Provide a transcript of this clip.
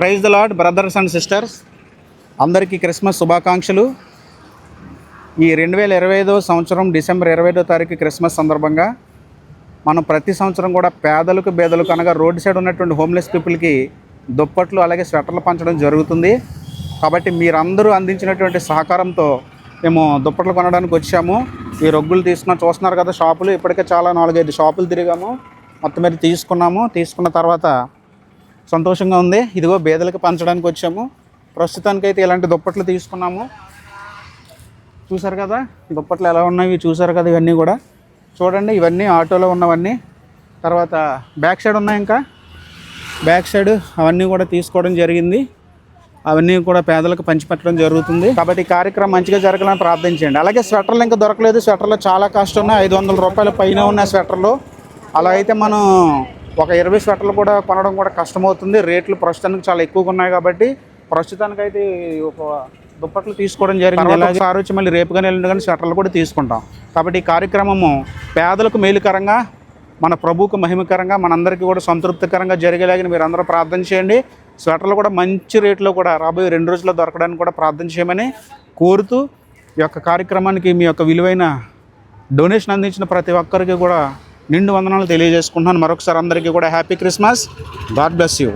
Praise the lord brothers and sisters. అందరికీ Christmas శుభాకాంక్షలు. ఈ రెండు వేల ఇరవై ఐదో సంవత్సరం డిసెంబర్ ఇరవై ఐదో తారీఖు క్రిస్మస్ సందర్భంగా మనం ప్రతి సంవత్సరం కూడా పేదలకు బేదలకు అనగా రోడ్డు సైడ్ ఉన్నటువంటి హోమ్లెస్ పీపుల్కి దుప్పట్లు అలాగే స్వెటర్లు పంచడం జరుగుతుంది. కాబట్టి మీరందరూ అందించినటువంటి సహకారంతో మేము దుప్పట్లు కొనడానికి వచ్చాము. ఈ రొగ్గులు తీసుకున్న చూస్తున్నారు కదా షాపులు ఇప్పటికే చాలా నాలుగైదు షాపులు తిరిగాము. మొత్తం మీద తీసుకున్నాము. తీసుకున్న తర్వాత సంతోషంగా ఉంది. ఇదిగో బేదలకు పంచడానికి వచ్చాము. ప్రస్తుతానికైతే ఇలాంటి దుప్పట్లు తీసుకున్నాము. చూసారు కదా? దుప్పట్లు ఎలా ఉన్నాయి? చూసారు కదా ఇవన్నీ కూడా? చూడండి ఇవన్నీ ఆటోలో ఉన్నవన్నీ. తర్వాత బ్యాక్ సైడ్ ఉన్నాయి ఇంకా. బ్యాక్ సైడ్ అవన్నీ కూడా తీసుకోవడం జరిగింది. అవన్నీ కూడా పేదలకు పంచిపెట్టడం జరుగుతుంది. కాబట్టి ఈ కార్యక్రమం మంచిగా జరగాలని ప్రార్థించండి అలాగే స్వెటర్లు ఇంకా దొరకలేదు. స్వెటర్లు చాలా కాస్ట్ ఉన్నాయి. ఐదు వందల రూపాయల పైన ఉన్నాయి స్వెటర్లు. అలా అయితే మనం ఒక ఇరవై స్వెటర్లు కూడా కొనడం కూడా కష్టమవుతుంది. రేట్లు ప్రస్తుతానికి చాలా ఎక్కువగా ఉన్నాయి కాబట్టి ప్రస్తుతానికైతే ఒక దుప్పట్లు తీసుకోవడం జరిగింది. అలాగే సార్ వచ్చి మళ్ళీ రేపు కానీ ఎల్లుండి కానీ స్వెటర్లు కూడా తీసుకుంటాం. కాబట్టి ఈ కార్యక్రమము పేదలకు మేలుకరంగా మన ప్రభువుకు మహిమకరంగా మనందరికీ కూడా సంతృప్తికరంగా జరిగేలాగిన మీరు అందరూ ప్రార్థన చేయండి. స్వెటర్లు కూడా మంచి రేట్లో కూడా రాబోయే రెండు రోజుల్లో దొరకడానికి కూడా ప్రార్థన చేయమని కోరుతూ ఈ యొక్క కార్యక్రమానికి మీ యొక్క విలువైన డొనేషన్ అందించిన ప్రతి ఒక్కరికి కూడా నిండు వందనాలు తెలియజేసుకుంటున్నాను. మరొకసారి అందరికీ కూడా happy Christmas. God bless you.